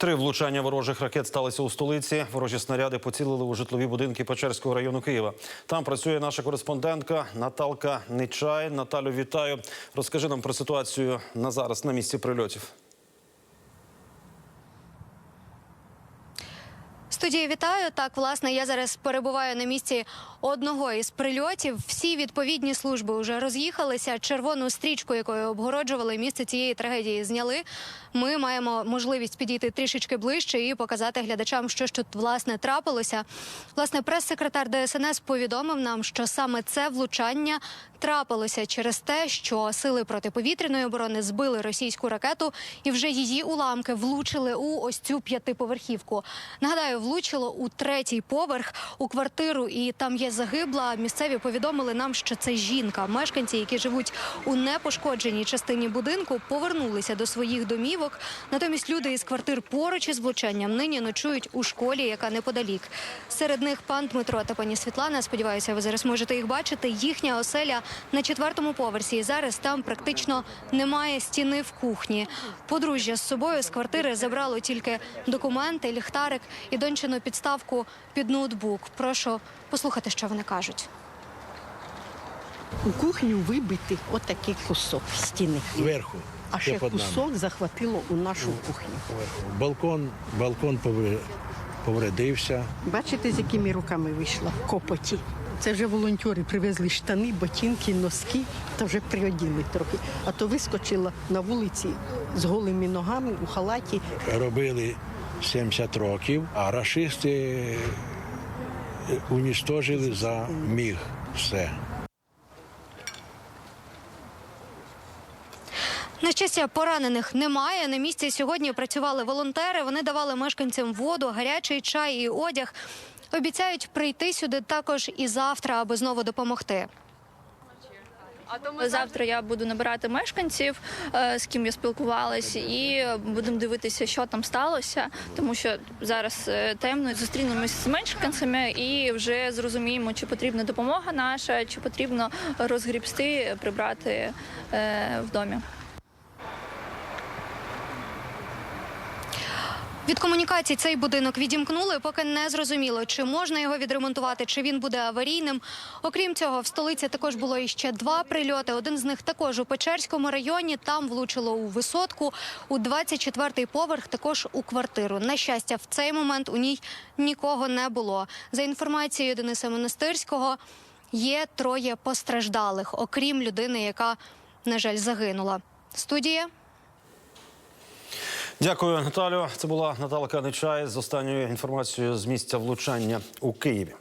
Три влучання ворожих ракет сталися у столиці. Ворожі снаряди поцілили у житлові будинки Печерського району Києва. Там працює наша кореспондентка Наталка Нечай. Наталю, вітаю. Розкажи нам про ситуацію на зараз на місці прильотів. Студії вітаю. Так, власне, я зараз перебуваю на місці одного із прильотів. Всі відповідні служби вже роз'їхалися. Червону стрічку, якою обгороджували місце цієї трагедії, зняли. Ми маємо можливість підійти трішечки ближче і показати глядачам, що ж тут власне трапилося. Власне, прес-секретар ДСНС повідомив нам, що саме це влучання трапилося через те, що сили протиповітряної оборони збили російську ракету, і вже її уламки влучили у ось цю п'ятиповерхівку. Нагадаю, влучило у третій поверх у квартиру, і там є загибла. Місцеві повідомили нам, що це жінка. Мешканці, які живуть у непошкодженій частині будинку, повернулися до своїх домівок. Натомість люди із квартир поруч із влучанням нині ночують у школі, яка неподалік. Серед них пан Дмитро та пані Світлана. Сподіваюся, ви зараз можете їх бачити. Їхня оселя на четвертому поверсі. І зараз там практично немає стіни в кухні. Подружжя з собою з квартири забрало тільки документи, ліхтарик і дончину підставку під ноутбук. Прошу послухати, що вони кажуть. У кухню вибитий отакий кусок стіни. Зверху. А ще кусок захватило у нашу кухню. Балкон, балкон повредився. Бачите, з якими руками вийшла в копоті. Це вже волонтери привезли штани, ботинки, носки та вже приоділи трохи. А то вискочила на вулиці з голими ногами у халаті. Робили 70 років, а рашисти е, унічтожили за міг все. На щастя, поранених немає. На місці сьогодні працювали волонтери. Вони давали мешканцям воду, гарячий чай і одяг. Обіцяють прийти сюди також і завтра, аби знову допомогти. Завтра я буду набирати мешканців, е, з ким я спілкувалась, і будемо дивитися, що там сталося, тому що зараз е, темно. Зустрінемось з мешканцями і вже зрозуміємо, чи потрібна допомога наша, чи потрібно розгрібсти, прибрати е, в домі. Від комунікацій цей будинок відімкнули, поки не зрозуміло, чи можна його відремонтувати, чи він буде аварійним. Окрім цього, в столиці також було іще два прильоти. Один з них також у Печерському районі. Там влучило у висотку. У 24-й поверх також у квартиру. На щастя, в цей момент у ній нікого не було. За інформацією Дениса Монастирського, є троє постраждалих, окрім людини, яка, на жаль, загинула. Студія. Дякую, Наталю. Це була Наталка Нечай з останньою інформацією з місця влучання у Києві.